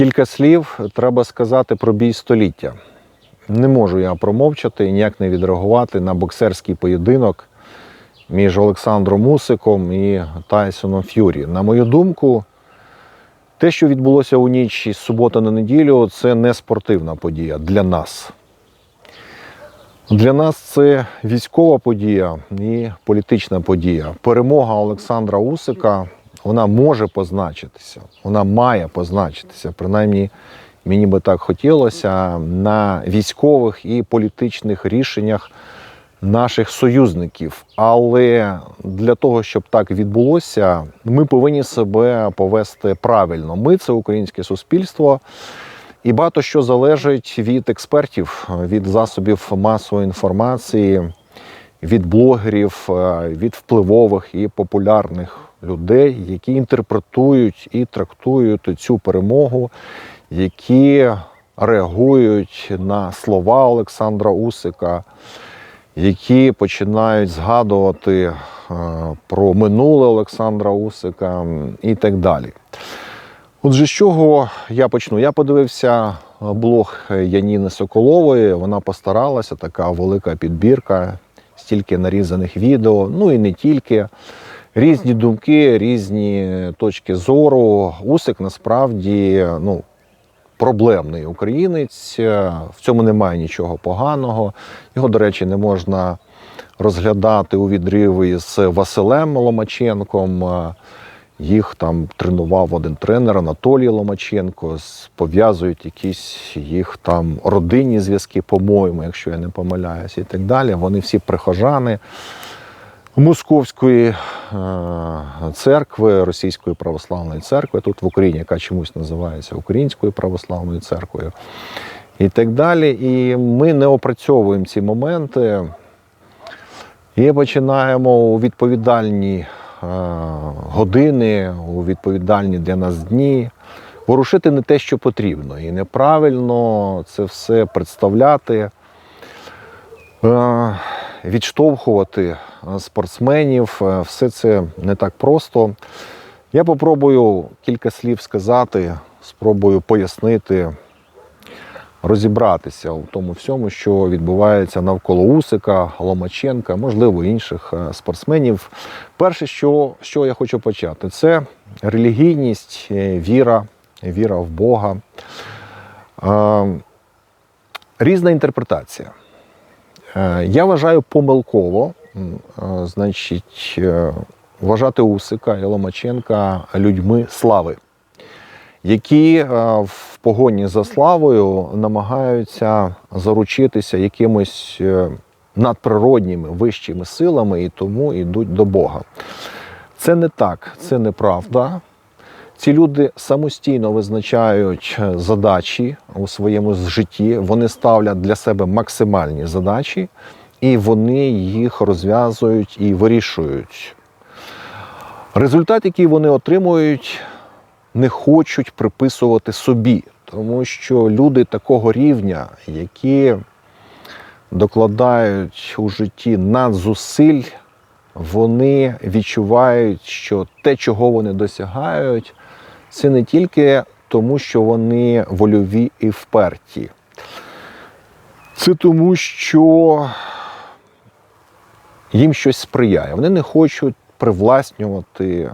Кілька слів треба сказати про бій століття. Не можу я промовчати і ніяк не відреагувати на боксерський поєдинок між Олександром Мусиком і Тайсоном Ф'юрі. На мою думку, те, що відбулося у ніч із суботи на неділю, це не спортивна подія для нас. Для нас це військова подія і політична подія. Перемога Олександра Усика вона може позначитися, вона має позначитися. Принаймні, мені би так хотілося на військових і політичних рішеннях наших союзників. Але для того, щоб так відбулося, ми повинні себе повести правильно. Ми це українське суспільство. І багато що залежить від експертів, від засобів масової інформації, від блогерів, е, від впливових і популярних людей, які інтерпретують і трактують цю перемогу, які реагують на слова Олександра Усика, які починають згадувати е, про минуле Олександра Усика і так далі. Отже, з чого я почну? Я подивився блог Яніни Соколової. Вона постаралася, така велика підбірка, стільки нарізаних відео, ну і не тільки. Різні думки, різні точки зору. Усик насправді ну, проблемний українець. В цьому немає нічого поганого. Його, до речі, не можна розглядати у відриві з Василем Ломаченком. Їх там тренував один тренер Анатолій Ломаченко. Пов'язують якісь їх там родинні зв'язки, по-моєму, якщо я не помиляюсь, і так далі. Вони всі прихожани Московської е, церкви, Російської православної церкви, тут в Україні, яка чомусь називається Українською православною церквою. І так далі. І ми не опрацьовуємо ці моменти. І починаємо у відповідальні е, години, у відповідальні для нас дні ворушити не те, що потрібно. І неправильно це все представляти, е, відштовхувати е, спортсменів. Е, Все це не так просто. Я попробую кілька слів сказати, спробую пояснити розібратися у тому всьому, що відбувається навколо Усика, Ломаченка, можливо, інших е, спортсменів. Перше, що, що я хочу почати, це релігійність, віра, віра в Бога. Різна інтерпретація. Е, Я вважаю помилково, е, значить, е, вважати Усика і Ломаченка людьми слави які в погоні за славою намагаються заручитися якимось надприродніми вищими силами і тому йдуть до Бога. Це не так, це неправда. Ці люди самостійно визначають е, задачі у своєму житті, вони ставлять для себе максимальні задачі, і вони їх розв'язують і вирішують. Результат, який вони отримують, не хочуть приписувати собі, тому що люди такого рівня, які докладають у житті надзусиль, вони відчувають, що те, чого вони досягають, це не тільки тому, що вони вольові і вперті. Це тому, що їм щось сприяє. Вони не хочуть привласнювати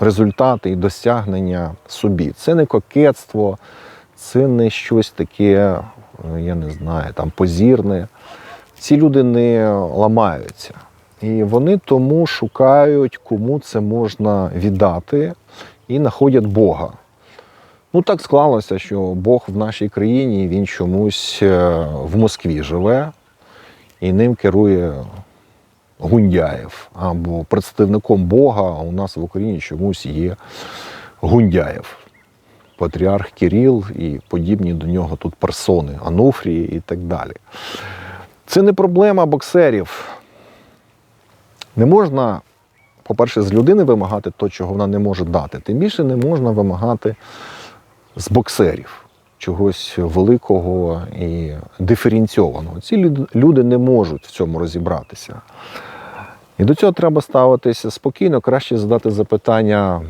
результати і досягнення собі. Це не кокетство, це не щось таке, я не знаю, там позірне. Ці люди не ламаються. І вони тому шукають, кому це можна віддати, і знаходять Бога. Ну, так склалося, що Бог в нашій країні він чомусь е, в Москві живе, і ним керує Гундяєв або представником Бога у нас в Україні чомусь є Гундяєв, патріарх Кирил і подібні до нього тут персони, Ануфрії і так далі. Це не проблема боксерів. Не можна, по-перше, з людини вимагати то, чого вона не може дати. Тим більше не можна вимагати з боксерів чогось великого і диференційованого. Ці люди не можуть в цьому розібратися. І до цього треба ставитися спокійно, краще задати запитання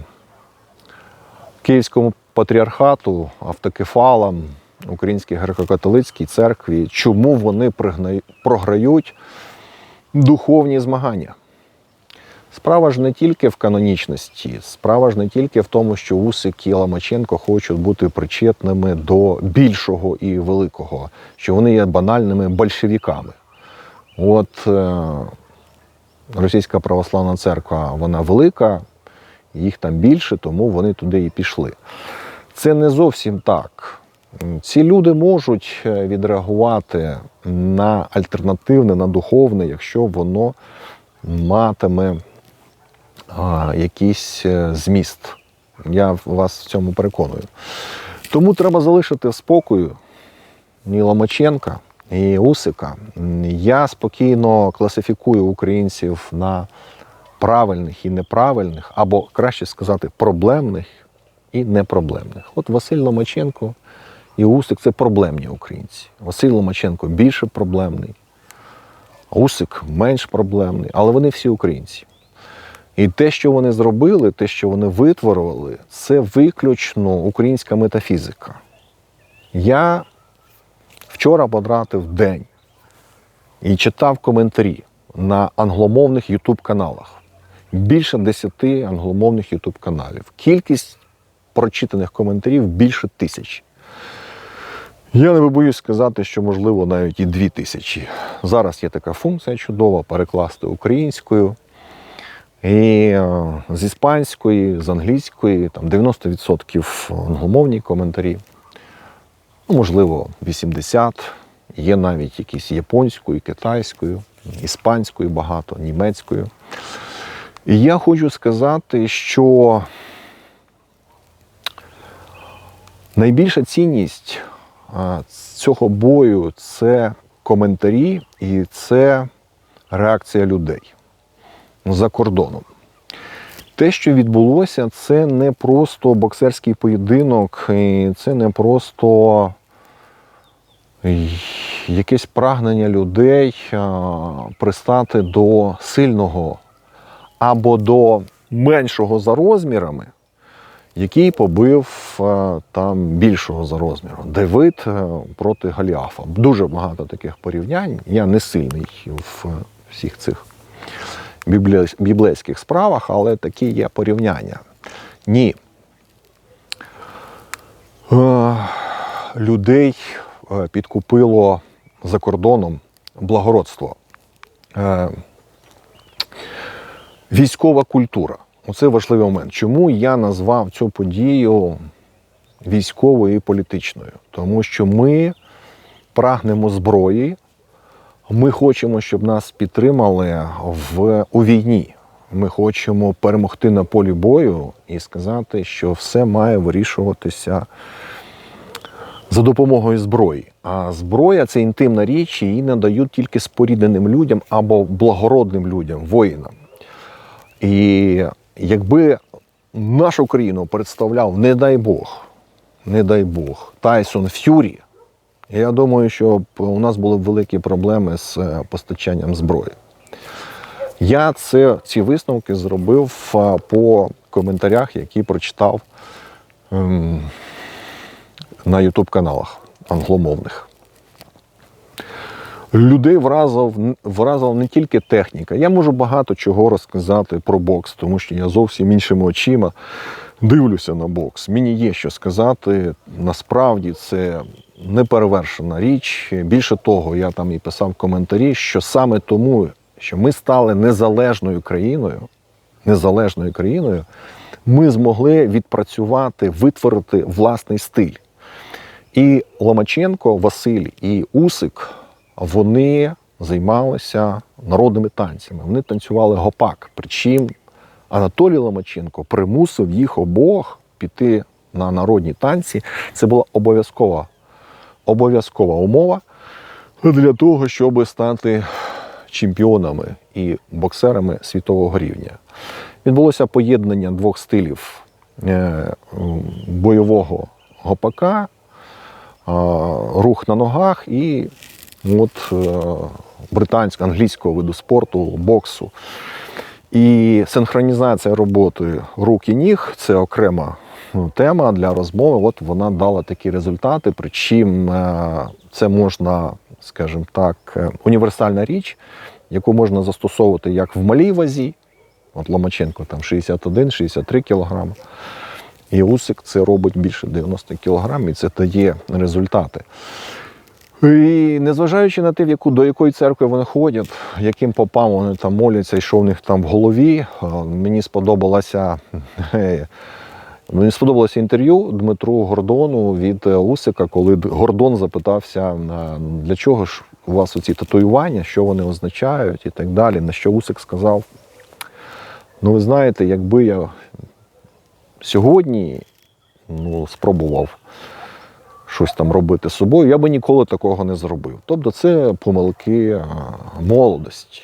київському патріархату, автокефалам, Українській греко-католицькій церкві, чому вони програють духовні змагання. Справа ж не тільки в канонічності, справа ж не тільки в тому, що Усик і Ламаченко хочуть бути причетними до більшого і великого, що вони є банальними большевиками. От е, Російська православна церква, вона велика, їх там більше, тому вони туди і пішли. Це не зовсім так. Ці люди можуть е, відреагувати на альтернативне, на духовне, якщо воно матиме а, якийсь е, зміст. Я вас в цьому переконую. Тому треба залишити в спокою і Ломаченка, і Усика. Я спокійно класифікую українців на правильних і неправильних, або краще сказати, проблемних і непроблемних. От Василь Ломаченко і Усик це проблемні українці. Василь Ломаченко більше проблемний, Усик менш проблемний, але вони всі українці. І те, що вони зробили, те, що вони витворили, це виключно українська метафізика. Я вчора потратив день і читав коментарі на англомовних Ютуб каналах. Більше 10 англомовних Ютуб каналів. Кількість прочитаних коментарів більше тисячі. Я не боюсь сказати, що можливо навіть і дві тисячі. Зараз є така функція чудова перекласти українською. І е, з іспанської, з англійської, там 90% англомовні коментарі. Ну, можливо, 80. Є навіть якісь японською, китайською, іспанською багато, німецькою. І я хочу сказати, що найбільша цінність цього бою це коментарі і це реакція людей за кордоном. Те, що відбулося, це не просто боксерський поєдинок, це не просто якесь прагнення людей пристати до сильного або до меншого за розмірами, який побив там більшого за розміром. Давид проти Голіафа. Дуже багато таких порівнянь. Я не сильний в всіх цих біблейських справах, але такі є порівняння. Ні. Е, Людей е, підкупило за кордоном благородство. Е, Військова культура. Оце важливий момент. Чому я назвав цю подію військовою і політичною? Тому що ми прагнемо зброї, ми хочемо, щоб нас підтримали в, у війні. Ми хочемо перемогти на полі бою і сказати, що все має вирішуватися за допомогою зброї. А зброя це інтимна річ, її надають тільки спорідненим людям або благородним людям, воїнам. І якби нашу країну представляв, не дай Бог, не дай Бог, Тайсон Ф'юрі, я думаю, що у нас були б великі проблеми з е, постачанням зброї. Я це, ці висновки зробив е, по коментарях, які прочитав ем, на YouTube каналах англомовних. Людей вразив, вразила не тільки техніка. Я можу багато чого розказати про бокс, тому що я зовсім іншими очима дивлюся на бокс. Мені є що сказати. Насправді це неперевершена річ. Більше того, я там і писав коментарі, що саме тому, що ми стали незалежною країною, незалежною країною, ми змогли відпрацювати, витворити власний стиль. І Ломаченко, Василь і Усик вони займалися народними танцями. Вони танцювали гопак. Причому Анатолій Ломаченко примусив їх обох піти на народні танці. Це була обов'язкова, обов'язкова умова для того, щоб стати чемпіонами і боксерами світового рівня. Відбулося поєднання двох стилів е, бойового гопака, рух на ногах і от е, британського, англійського виду спорту, боксу. І синхронізація роботи рук і ніг це окрема ну, тема для розмови. От вона дала такі результати. Причому е, це можна, скажімо так, е, універсальна річ, яку можна застосовувати як в малій вазі. От Ломаченко там 61-63 кілограми. І Усик це робить більше 90 кг, і це дає результати. І незважаючи на те, в яку, до якої церкви вони ходять, яким попам вони там моляться і що в них там в голові, е, мені сподобалося. е, Мені сподобалося інтерв'ю Дмитру Гордону від е, Усика, коли Гордон запитався, для чого ж у вас оці татуювання, що вони означають і так далі. На що Усик сказав: ну, ви знаєте, якби я сьогодні ну, спробував щось там робити з собою, я би ніколи такого не зробив. Тобто це помилки молодості.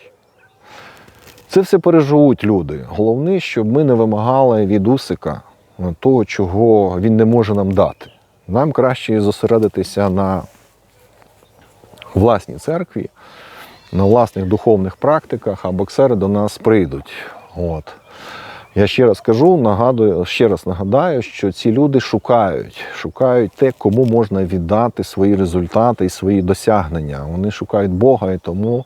Це все переживуть люди. Головне, щоб ми не вимагали від Усика е, того, чого він не може нам дати. Нам краще зосередитися на власній церкві, на власних духовних практиках, а боксери до нас прийдуть. От. Я ще раз кажу, нагадую, ще раз нагадаю, що ці люди шукають, шукають те, кому можна віддати свої результати і свої досягнення. Вони шукають Бога і тому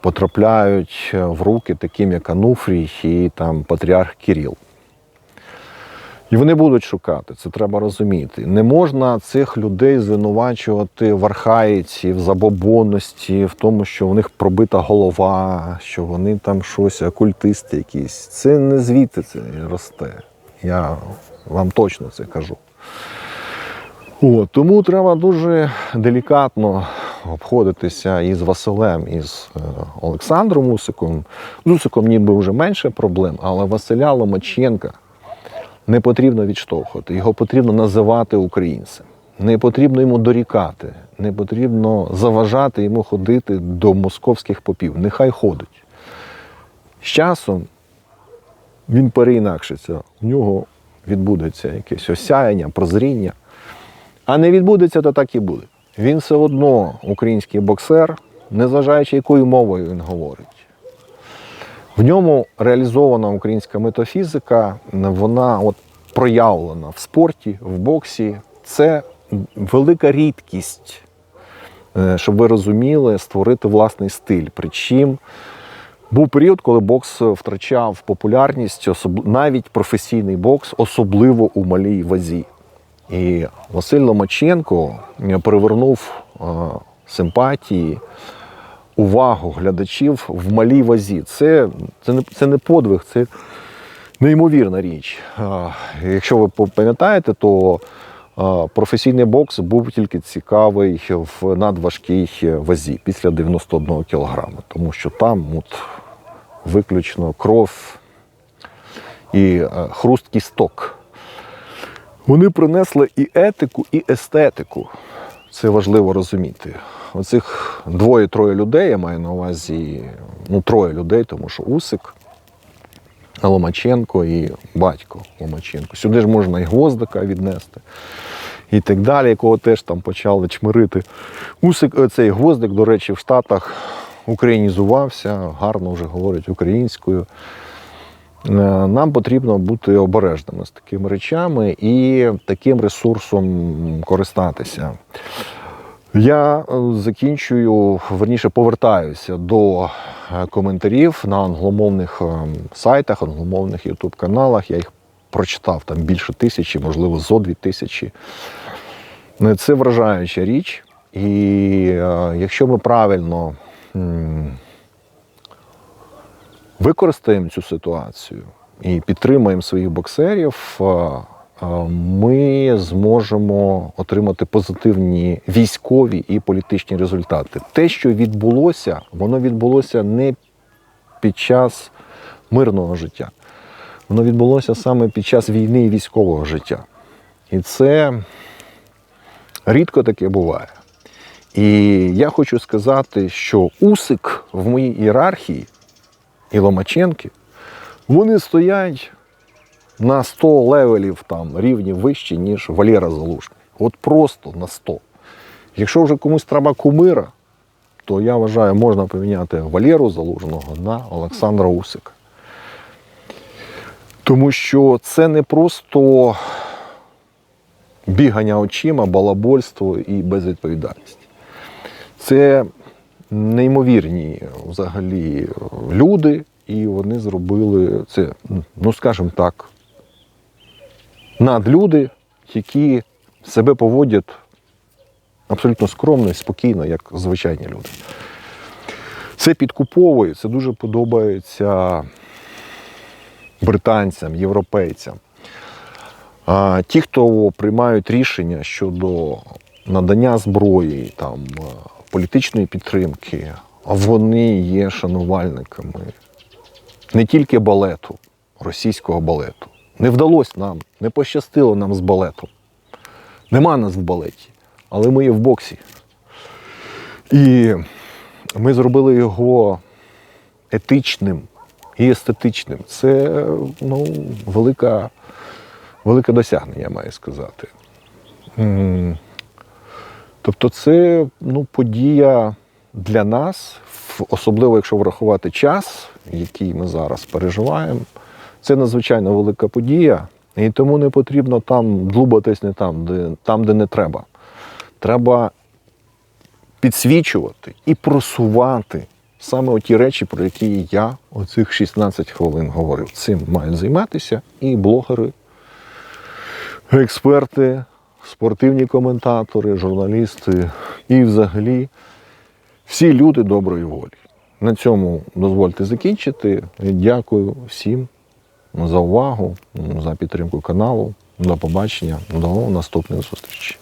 потрапляють в руки таким, як Ануфрій і там патріарх Кіріл. І вони будуть шукати, це треба розуміти. Не можна цих людей звинувачувати в архаїці, в забобонності, в тому, що у них пробита голова, що вони там щось, окультисти якісь. Це не звідти це росте. Я вам точно це кажу. От, тому треба дуже делікатно обходитися із Василем, із е, Олександром Усиком. З Усиком ніби вже менше проблем, але Василя Ломаченка не потрібно відштовхувати, його потрібно називати українцем. Не потрібно йому дорікати, не потрібно заважати йому ходити до московських попів. Нехай ходить. З часом він переінакшиться, у нього відбудеться якесь осяяння, прозріння. А не відбудеться, то так і буде. Він все одно український боксер, незважаючи якою мовою він говорить. В ньому реалізована українська метафізика, вона от проявлена в спорті, в боксі. Це велика рідкість, е, щоб ви розуміли, створити власний стиль. Причому був період, коли бокс втрачав популярність, навіть професійний бокс, особливо у малій вазі. І Василь Ломаченко е, привернув е, симпатії, увагу глядачів в малій вазі. Це, це, не, це не подвиг, це неймовірна річ. Якщо ви пам'ятаєте, то професійний бокс був тільки цікавий в надважкій вазі після 91 кілограма, тому що там от, виключно кров і е, хруст кісток. Вони принесли і етику, і естетику. Це важливо розуміти. Оцих двоє-троє людей, я маю на увазі, ну, троє людей, тому що Усик, Ломаченко і батько Ломаченко. Сюди ж можна і гвоздика віднести, і так далі, якого теж там почали чмирити. Усик, е, цей гвоздик, до речі, в Штатах українізувався, гарно вже говорить українською. Е, Нам потрібно бути обережними з такими речами і таким ресурсом користатися. Я е, закінчую, верніше повертаюся до е, коментарів на англомовних е, сайтах, англомовних ютуб каналах. Я їх прочитав там більше тисячі, можливо, зо дві тисячі. Це вражаюча річ. І якщо ми правильно використаємо цю ситуацію і підтримаємо своїх боксерів, ми зможемо отримати позитивні військові і політичні результати. Те, що відбулося, воно відбулося не під час мирного життя. Воно відбулося саме під час війни і військового життя. І це рідко таке буває. І я хочу сказати, що Усик в моїй ієрархії і Ломаченки, вони стоять на 100 левелів там рівні вище, ніж Валера Залужний. От просто на 100. Якщо вже комусь треба кумира, то я вважаю, можна поміняти Валеру Залужного на Олександра Усика. Тому що це не просто бігання очима, балабольство і безвідповідальність. Це неймовірні взагалі люди, і вони зробили це, ну скажімо так, надлюди, які себе поводять абсолютно скромно і спокійно, як звичайні люди. Це підкуповує, це дуже подобається британцям, європейцям. Ті, хто приймають рішення щодо надання зброї, там, е, політичної підтримки, вони є шанувальниками не тільки балету, російського балету. Не вдалося нам, не пощастило нам з балетом. Нема нас в балеті, але ми є в боксі. І ми зробили його етичним і естетичним. Це ну, велика, велике досягнення, я маю сказати. Тобто, це ну, подія для нас, особливо якщо врахувати час, який ми зараз переживаємо. Це надзвичайно велика подія, і тому не потрібно там длубатись не там, де, там, де не треба. Треба підсвічувати і просувати саме оті речі, про які я оцих 16 хвилин говорив. Цим мають займатися і блогери, експерти, спортивні коментатори, журналісти і взагалі всі люди доброї волі. На цьому дозвольте закінчити. Дякую всім за увагу, за підтримку каналу. До побачення, до наступних зустрічей.